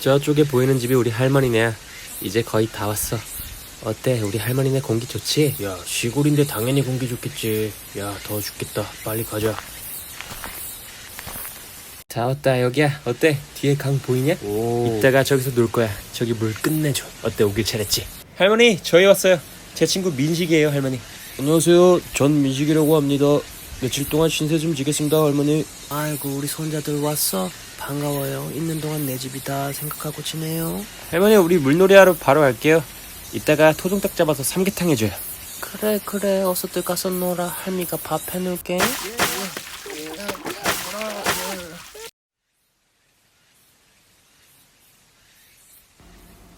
저쪽에 보이는 집이 우리 할머니네야. 이제 거의 다 왔어. 어때? 우리 할머니네 공기 좋지? 야, 시골인데 당연히 공기 좋겠지. 야, 더워 죽겠다. 빨리 가자. 다 왔다 여기야. 어때? 뒤에 강 보이냐? 오. 이따가 저기서 놀 거야. 저기 물 끝내줘. 어때? 오길 잘했지? 할머니, 저희 왔어요. 제 친구 민식이에요, 할머니. 안녕하세요. 전 민식이라고 합니다. 며칠 동안 신세 좀 지겠습니다, 할머니. 아이고 우리 손자들 왔어? 반가워요. 있는 동안 내 집이다 생각하고 지내요. 할머니, 우리 물놀이 하러 바로 갈게요. 이따가 토종닭 잡아서 삼계탕 해줘요. 그래 그래 어서들 가서 놀아. 할미가 밥 해놓을게.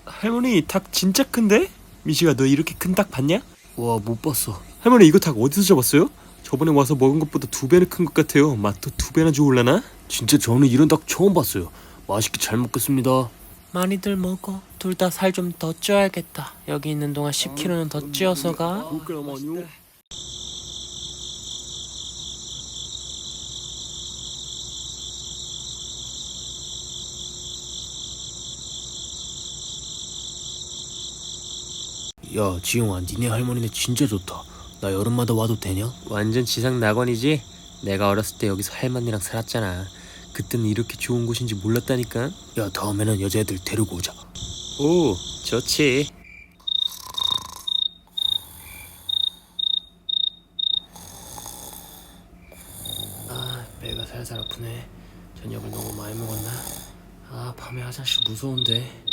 할머니, 닭 진짜 큰데? 민식아, 너 이렇게 큰 닭 봤냐? 와, 못 봤어. 할머니, 이거 닭 어디서 잡았어요? 저번에 와서 먹은 것보다 두 배는 큰 것 같아요. 맛도 두 배나 좋을라나? 진짜 저는 이런 닭 처음 봤어요. 맛있게 잘 먹겠습니다. 많이들 먹어. 둘 다 살 좀 더 쪄야겠다. 여기 있는 동안 10kg는 더 찌어서 가. 야, 지용아, 니네 할머니네 진짜 좋다. 나 여름마다 와도 되냐? 완전 지상 낙원이지? 내가 어렸을 때 여기서 할머니랑 살았잖아. 그때는 이렇게 좋은 곳인지 몰랐다니까. 야, 다음에는 여자애들 데리고 오자. 오, 좋지. 아 배가 살살 아프네. 저녁을 너무 많이 먹었나? 아 밤에 화장실 무서운데.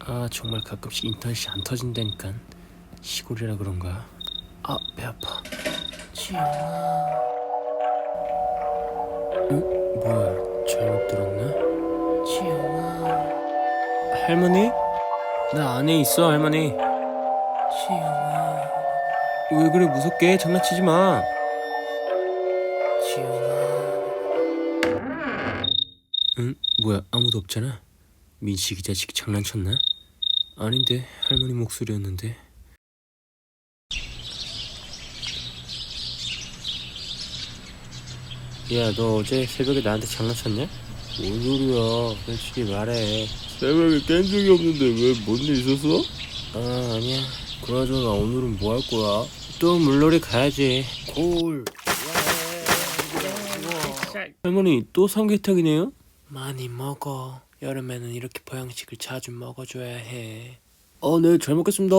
아, 정말 가끔씩 인터넷이 안 터진다니까. 시골이라 그런가? 아 배 아파. 지영아. 뭐야, 잘못 들었나? 지영아. 할머니? 나 안에 있어, 할머니. 지영아. 왜 그래, 무섭게? 장난치지 마. 지영아. 응? 뭐야, 아무도 없잖아. 민식이 자식 장난쳤나? 아닌데, 할머니 목소리였는데. 야, 너 어제 새벽에 나한테 장난쳤냐? 뭔 소리야. 솔직히 말해. 새벽에 깬 적이 없는데 왜 뭔 일 있었어? 아, 아니야. 그나저나 오늘은 뭐 할 거야? 또 물놀이 가야지. 콜. 할머니, 또 삼계탕이네요? 많이 먹어. 여름에는 이렇게 보양식을 자주 먹어줘야 해. 아, 네, 잘 먹겠습니다.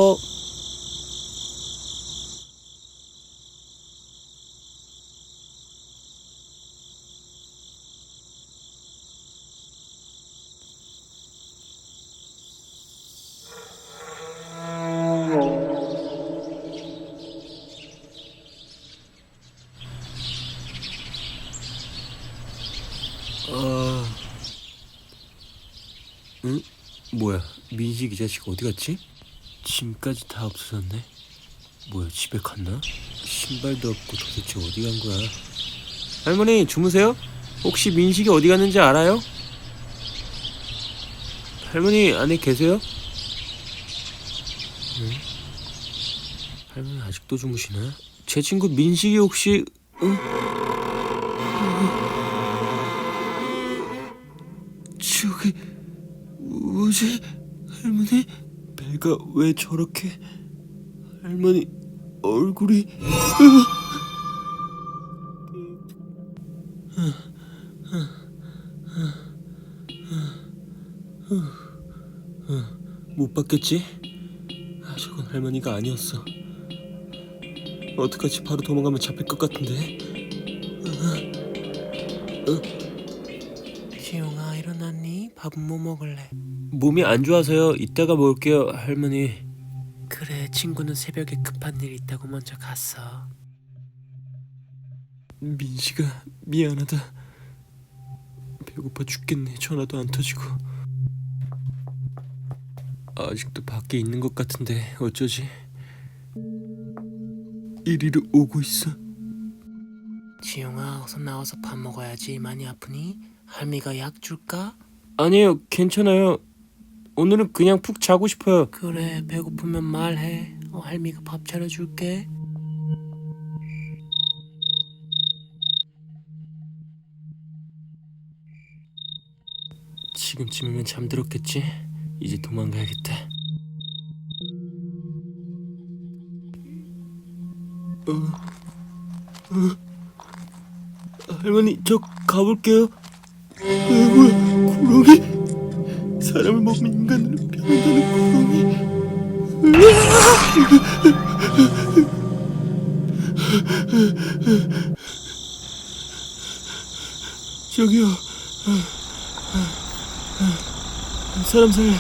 아... 응? 뭐야, 민식 이 자식 어디 갔지? 짐까지 다 없어졌네. 뭐야, 집에 갔나? 신발도 없고 도대체 어디 간 거야? 할머니, 주무세요? 혹시 민식이 어디 갔는지 알아요? 할머니, 안에 계세요? 응? 할머니 아직도 주무시나? 제 친구 민식이 혹시... 응? 할머니? 배가 왜 저렇게? 할머니 얼굴이 못 봤겠지? 아 저건 할머니가 아니었어. 어떡하지? 바로 도망가면 잡힐 것 같은데 지용아 일어났니? 밥은 뭐 먹을래? 몸이 안 좋아서요 이따가 먹을게요 할머니 그래 친구는 새벽에 급한 일 있다고 먼저 갔어. 민식아 미안하다 배고파 죽겠네 전화도 안 터지고 아직도 밖에 있는 것 같은데 어쩌지 이리로 오고 있어 지용아 어서 나와서 밥 먹어야지. 많이 아프니? 할미가 약 줄까? 아니에요, 괜찮아요. 오늘은 그냥 푹 자고 싶어요. 그래, 배고프면 말해. 어, 할미가 밥 차려줄게. 지금쯤이면 잠들었겠지? 이제 도망가야겠다. 어, 어, 할머니, 저 가볼게요. 아이고야 구렁이 사람을 먹는 인간으로 변한다는 구렁이. 저기요. 사람 살려.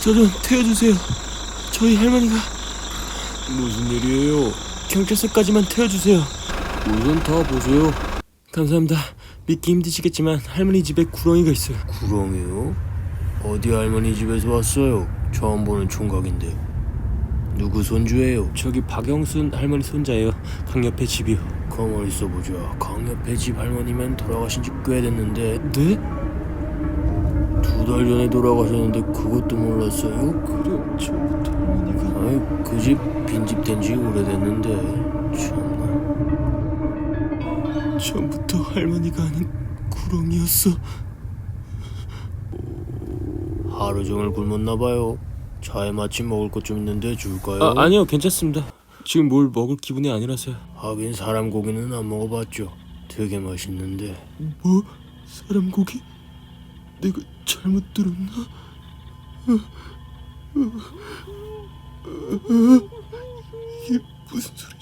저좀 태워주세요. 저희 할머니가 무슨 일이에요? 경찰서까지만 태워주세요. 우선 다 보세요. 감사합니다. 믿기 힘드시겠지만 할머니 집에 구렁이가 있어요. 구렁이요? 어디 할머니 집에서 왔어요? 처음 보는 총각인데. 누구 손주예요? 저기 박영순 할머니 손자예요. 강 옆에 집이요. 가만히 있어보자. 강옆에 집 할머니면 돌아가신 지 꽤 됐는데 네? 두 달 전에 돌아가셨는데 그것도 몰랐어요? 그래 저부터 할머니가 아이 그 집 빈집 된 지 오래됐는데 참 나. 처음부터 할머니가 아는 구렁이였어. 하루 종일 굶었나 봐요. 차에 마침 먹을 것 좀 있는데 줄까요? 아 아니요 괜찮습니다. 지금 뭘 먹을 기분이 아니라서요. 하긴 사람 고기는 안 먹어봤죠. 되게 맛있는데. 뭐? 사람 고기? 내가 잘못 들었나? 어, 어, 어, 이게 무슨 소리?